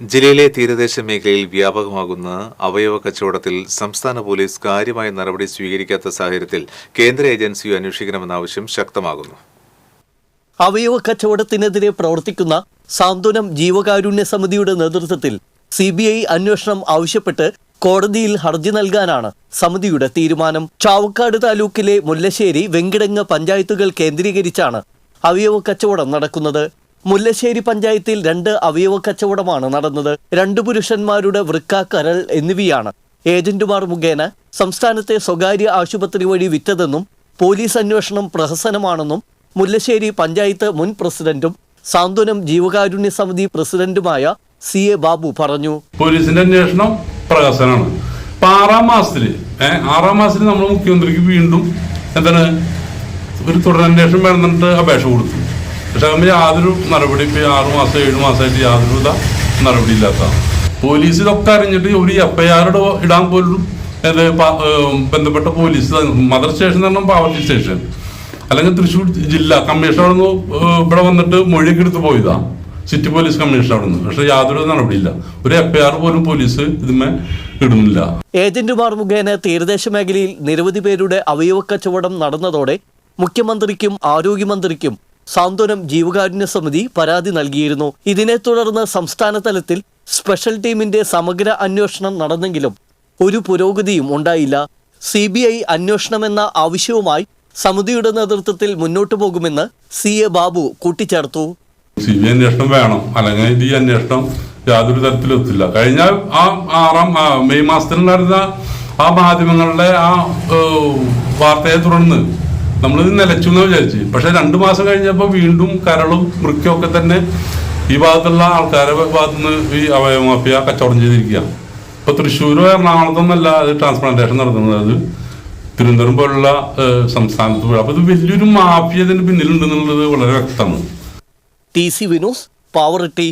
ജില്ലയിലെ തീരദേശ മേഖലയിൽ വ്യാപകമാകുന്ന അവയവ കച്ചവടത്തിൽ സംസ്ഥാന പോലീസ് കാര്യമായ നടപടി സ്വീകരിക്കാത്ത സാഹചര്യത്തിൽ കേന്ദ്ര ഏജൻസിയെ അന്വേഷിക്കണമെന്ന ആവശ്യം ശക്തമാകുന്നു. അവയവ കച്ചവടത്തിനെതിരെ പ്രവർത്തിക്കുന്ന സാന്ത്വനം ജീവകാരുണ്യ സമിതിയുടെ നേതൃത്വത്തിൽ സി ബി ഐ അന്വേഷണം ആവശ്യപ്പെട്ട് കോടതിയിൽ ഹർജി നൽകാനാണ് സമിതിയുടെ തീരുമാനം. ചാവക്കാട് താലൂക്കിലെ മുല്ലശ്ശേരി വെങ്കിടങ്ങ് പഞ്ചായത്തുകൾ കേന്ദ്രീകരിച്ചാണ് അവയവ കച്ചവടം നടക്കുന്നത്. മുല്ലശ്ശേരി പഞ്ചായത്തിൽ രണ്ട് അവയവ കച്ചവടമാണ് നടന്നത്. രണ്ട് പുരുഷന്മാരുടെ വൃക്ക കരൾ എന്നിവയാണ്. ഏജന്റുമാർ മുഖേന സംസ്ഥാനത്തെ സ്വകാര്യ ആശുപത്രി വഴി വിറ്റതെന്നും പോലീസ് അന്വേഷണം പ്രഹസനമാണെന്നും മുല്ലശ്ശേരി പഞ്ചായത്ത് മുൻ പ്രസിഡന്റും സാന്ത്വനം ജീവകാരുണ്യ സമിതി പ്രസിഡന്റുമായ സി എ ബാബു പറഞ്ഞു. പോലീസിന്റെ അന്വേഷണം പ്രഹസനമാണ്. ആറാം മാസത്തിൽ ആറാം മാസത്തിൽ നമ്മൾ മുഖ്യമന്ത്രിക്ക് വീണ്ടും എന്താണ് ഒരു തുടരന്വേഷണം വേണമെന്നിട്ട് അപേക്ഷ കൊടുത്തു. പക്ഷെ അതിന് യാതൊരു നടപടി ഇപ്പോൾ ആറു മാസം ഏഴു മാസമായിട്ട് യാതൊരു നടപടി പോലീസ് ഇതൊക്കെ അറിഞ്ഞിട്ട് ഒരു എഫ് ഐ ആർ ഇടാൻ പോലും ബന്ധപ്പെട്ട പോലീസ് മദർ സ്റ്റേഷൻ എന്ന് പറഞ്ഞാൽ പാവർട്ടി സ്റ്റേഷൻ. അല്ലെങ്കിൽ തൃശ്ശൂർ ജില്ല കമ്മീഷൻ അവിടെ നിന്ന് ഇവിടെ വന്നിട്ട് മൊഴിയൊക്കെ എടുത്ത് പോയതാ. സിറ്റി പോലീസ് കമ്മീഷൻ അവിടെ നിന്ന് പക്ഷെ യാതൊരു നടപടിയില്ല ഒരു എഫ് ഐ ആർ പോലും പോലീസ് ഇതിന്മേ ഇടുന്നില്ല. ഏജന്റുമാർ മുഖേന തീരദേശ മേഖലയിൽ നിരവധി പേരുടെ അവയവ കച്ചവടം നടന്നതോടെ മുഖ്യമന്ത്രിക്കും ആരോഗ്യമന്ത്രിക്കും സാന്ത്വനം ജീവകാരുണ്യ സമിതി പരാതി നൽകിയിരുന്നു. ഇതിനെ തുടർന്ന് സംസ്ഥാന തലത്തിൽ സ്പെഷ്യൽ ടീമിന്റെ സമഗ്ര അന്വേഷണം നടന്നെങ്കിലും ഒരു പുരോഗതിയും ഉണ്ടായില്ല. സി ബി ഐ അന്വേഷണമെന്ന ആവശ്യവുമായി സമിതിയുടെ നേതൃത്വത്തിൽ മുന്നോട്ടു പോകുമെന്ന് സി എ ബാബു കൂട്ടിച്ചേർത്തു. സി ബി അന്വേഷണം വേണം. അല്ലെങ്കിൽ ഈ അന്വേഷണം യാതൊരു തരത്തിലും എത്തില്ല കഴിഞ്ഞ ആ ആറാം മെയ് നടന്ന ആ മാധ്യമങ്ങളുടെ ആ വാർത്തയെ തുടർന്ന് നമ്മളിത് നിലച്ചു എന്ന് വിചാരിച്ച്. പക്ഷെ രണ്ടു മാസം കഴിഞ്ഞപ്പോൾ വീണ്ടും കരളും വൃക്കും ഒക്കെ തന്നെ ഈ ഭാഗത്തുള്ള ആൾക്കാരെ ഭാഗത്തുനിന്ന് ഈ അവയവ മാഫിയ കച്ചവടം ചെയ്തിരിക്കുകയാണ് ഇപ്പൊ തൃശ്ശൂരോ എറണാകുളത്തൊന്നല്ല അത് ട്രാൻസ്പ്ലാന്റേഷൻ നടത്തുന്നത്. അത് തിരുവനന്തപുരം പോലുള്ള സംസ്ഥാനത്ത് പോയി. അപ്പൊ ഇത് വലിയൊരു മാഫിയ ഇതിന് പിന്നിലുണ്ടെന്നുള്ളത് വളരെ വ്യക്തമാണ്. T C Vinos Pavaratti